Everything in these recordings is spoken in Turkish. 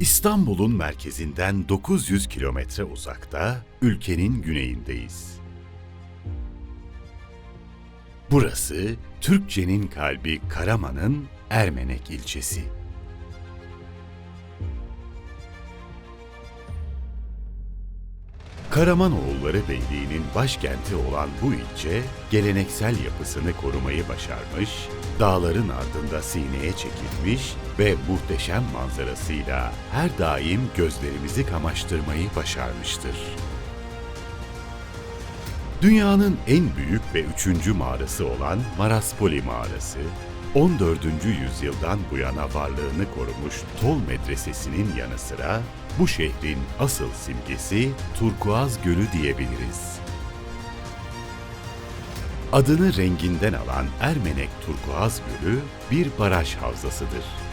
İstanbul'un merkezinden 900 kilometre uzakta, ülkenin güneyindeyiz. Burası, Türkçenin kalbi Karaman'ın Ermenek ilçesi. Karamanoğulları Beyliği'nin başkenti olan bu ilçe, geleneksel yapısını korumayı başarmış, dağların ardında sineye çekilmiş ve muhteşem manzarasıyla her daim gözlerimizi kamaştırmayı başarmıştır. Dünyanın en büyük ve üçüncü mağarası olan Maraspoli Mağarası, 14. yüzyıldan bu yana varlığını korumuş Tol Medresesi'nin yanı sıra bu şehrin asıl simgesi Turkuaz Gölü diyebiliriz. Adını renginden alan Ermenek Turkuaz Gölü bir baraj havzasıdır.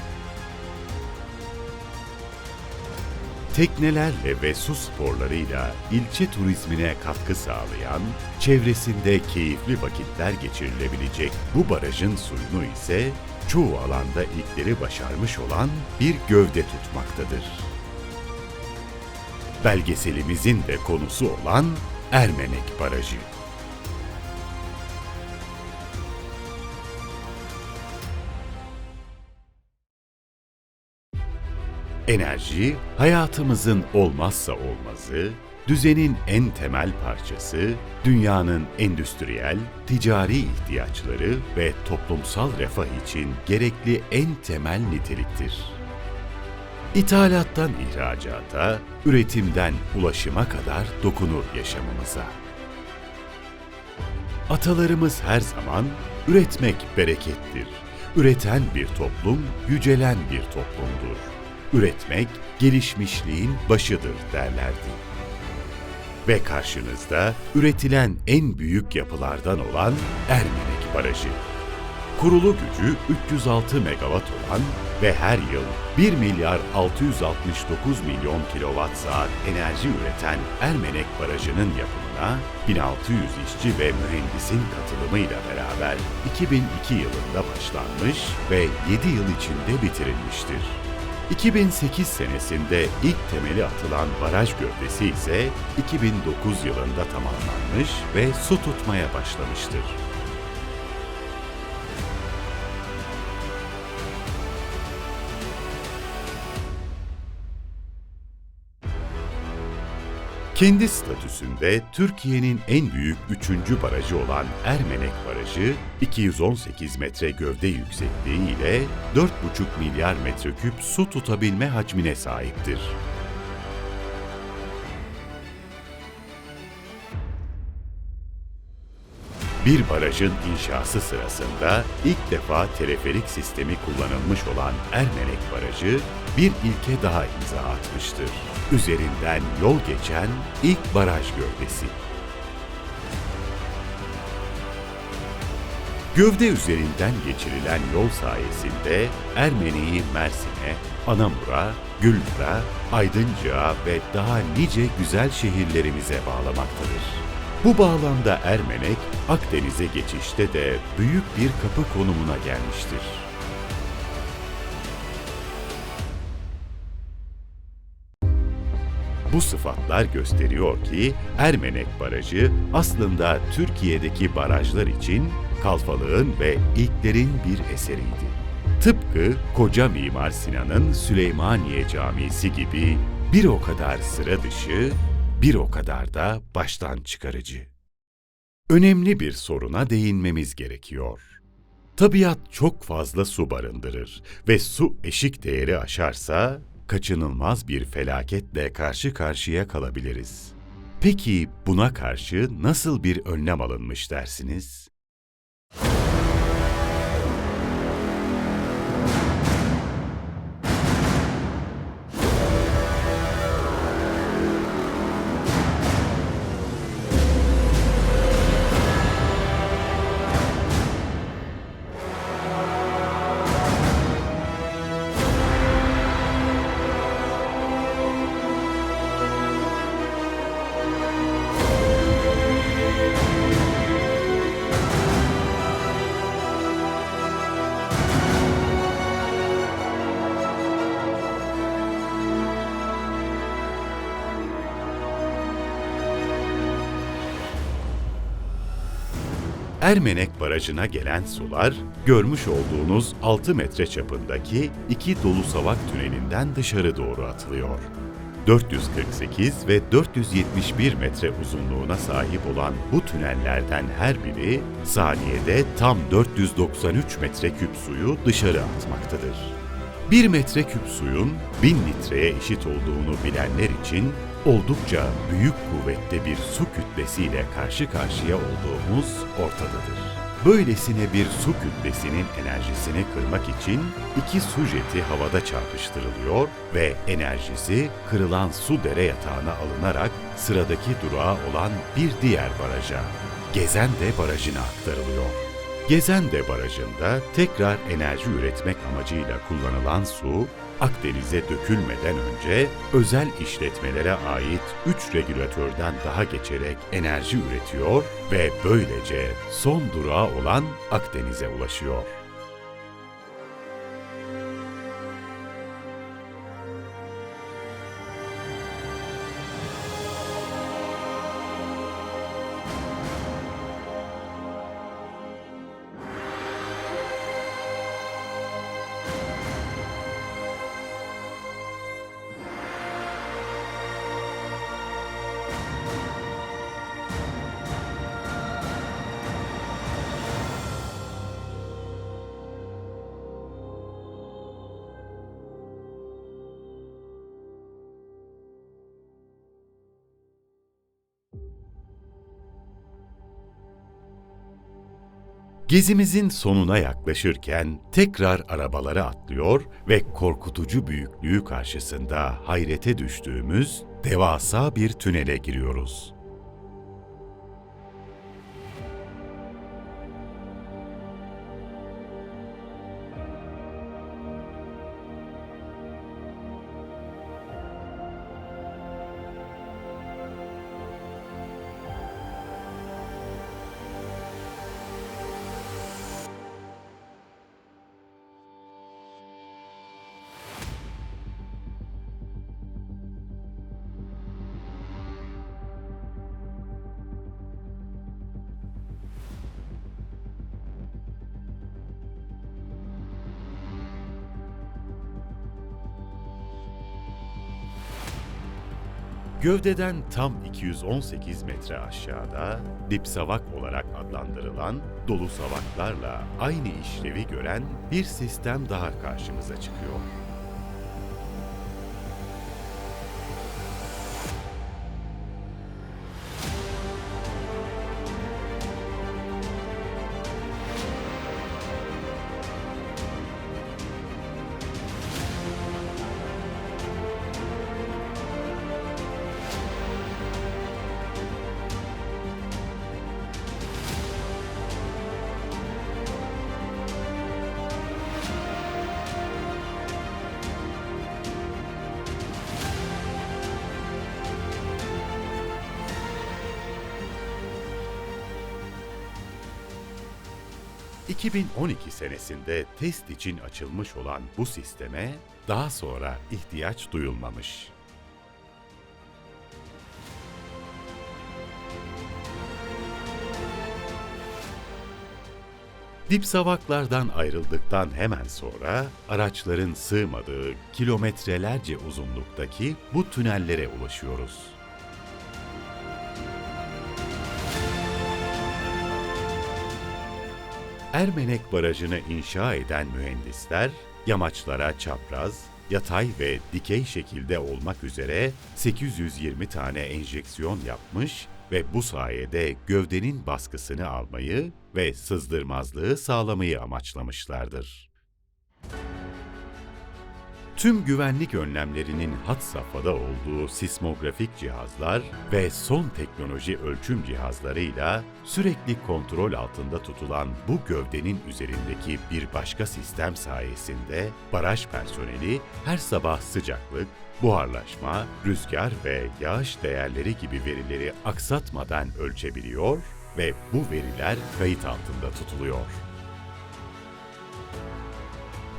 Teknelerle ve su sporlarıyla ilçe turizmine katkı sağlayan, çevresinde keyifli vakitler geçirilebilecek bu barajın suyunu ise çoğu alanda ilkleri başarmış olan bir gövde tutmaktadır. Belgeselimizin de konusu olan Ermenek Barajı. Enerji, hayatımızın olmazsa olmazı, düzenin en temel parçası, dünyanın endüstriyel, ticari ihtiyaçları ve toplumsal refah için gerekli en temel niteliktir. İthalattan ihracata, üretimden ulaşıma kadar dokunur yaşamımıza. Atalarımız her zaman üretmek berekettir. Üreten bir toplum, yücelen bir toplumdur. Üretmek gelişmişliğin başıdır derlerdi. Ve karşınızda üretilen en büyük yapılardan olan Ermenek Barajı. Kurulu gücü 306 megawatt olan ve her yıl 1 milyar 669 milyon kilowatt saat enerji üreten Ermenek Barajı'nın yapımına 1600 işçi ve mühendisin katılımıyla beraber 2002 yılında başlanmış ve 7 yıl içinde bitirilmiştir. 2008 senesinde ilk temeli atılan baraj gövdesi ise 2009 yılında tamamlanmış ve su tutmaya başlamıştır. Kendi statüsünde Türkiye'nin en büyük üçüncü barajı olan Ermenek Barajı, 218 metre gövde yüksekliği ile 4,5 milyar metreküp su tutabilme hacmine sahiptir. Bir barajın inşası sırasında ilk defa teleferik sistemi kullanılmış olan Ermenek Barajı bir ilke daha imza atmıştır. Üzerinden yol geçen ilk baraj gövdesi. Gövde üzerinden geçirilen yol sayesinde Ermeni'yi Mersin'e, Anamur'a, Gülnar'a, Aydıncık'a ve daha nice güzel şehirlerimize bağlamaktadır. Bu bağlamda Ermenek, Akdeniz'e geçişte de büyük bir kapı konumuna gelmiştir. Bu sıfatlar gösteriyor ki Ermenek Barajı aslında Türkiye'deki barajlar için kalfalığın ve ilklerin bir eseriydi. Tıpkı koca Mimar Sinan'ın Süleymaniye Camisi gibi bir o kadar sıra dışı, bir o kadar da baştan çıkarıcı. Önemli bir soruna değinmemiz gerekiyor. Tabiat çok fazla su barındırır ve su eşik değeri aşarsa kaçınılmaz bir felaketle karşı karşıya kalabiliriz. Peki buna karşı nasıl bir önlem alınmış dersiniz? Ermenek Barajı'na gelen sular, görmüş olduğunuz 6 metre çapındaki iki dolu savak tünelinden dışarı doğru atılıyor. 448 ve 471 metre uzunluğuna sahip olan bu tünellerden her biri saniyede tam 493 metreküp suyu dışarı atmaktadır. 1 metreküp suyun 1000 litreye eşit olduğunu bilenler için oldukça büyük kuvvette bir su kütlesiyle karşı karşıya olduğumuz ortadadır. Böylesine bir su kütlesinin enerjisini kırmak için iki su jeti havada çarpıştırılıyor ve enerjisi kırılan su dere yatağına alınarak sıradaki durağı olan bir diğer baraja, Gezende Barajı'na aktarılıyor. Gezende Barajı'nda tekrar enerji üretmek amacıyla kullanılan su, Akdeniz'e dökülmeden önce özel işletmelere ait 3 regülatörden daha geçerek enerji üretiyor ve böylece son durağı olan Akdeniz'e ulaşıyor. Gezimizin sonuna yaklaşırken tekrar arabalara atlıyor ve korkutucu büyüklüğü karşısında hayrete düştüğümüz devasa bir tünele giriyoruz. Gövdeden tam 218 metre aşağıda dipsavak olarak adlandırılan dolu savaklarla aynı işlevi gören bir sistem daha karşımıza çıkıyor. ...2012 senesinde test için açılmış olan bu sisteme daha sonra ihtiyaç duyulmamış. Dipsavaklardan ayrıldıktan hemen sonra araçların sığmadığı kilometrelerce uzunluktaki bu tünellere ulaşıyoruz. Ermenek Barajı'nı inşa eden mühendisler, yamaçlara çapraz, yatay ve dikey şekilde olmak üzere 820 tane enjeksiyon yapmış ve bu sayede gövdenin baskısını almayı ve sızdırmazlığı sağlamayı amaçlamışlardır. Tüm güvenlik önlemlerinin had safhada olduğu sismografik cihazlar ve son teknoloji ölçüm cihazlarıyla sürekli kontrol altında tutulan bu gövdenin üzerindeki bir başka sistem sayesinde baraj personeli her sabah sıcaklık, buharlaşma, rüzgar ve yağış değerleri gibi verileri aksatmadan ölçebiliyor ve bu veriler kayıt altında tutuluyor.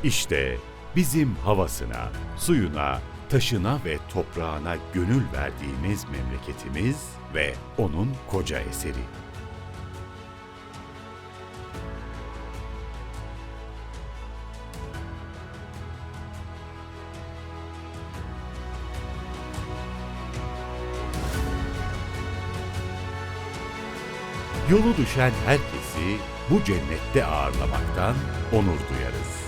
İşte bizim havasına, suyuna, taşına ve toprağına gönül verdiğimiz memleketimiz ve onun koca eseri. Yolu düşen herkesi bu cennette ağırlamaktan onur duyarız.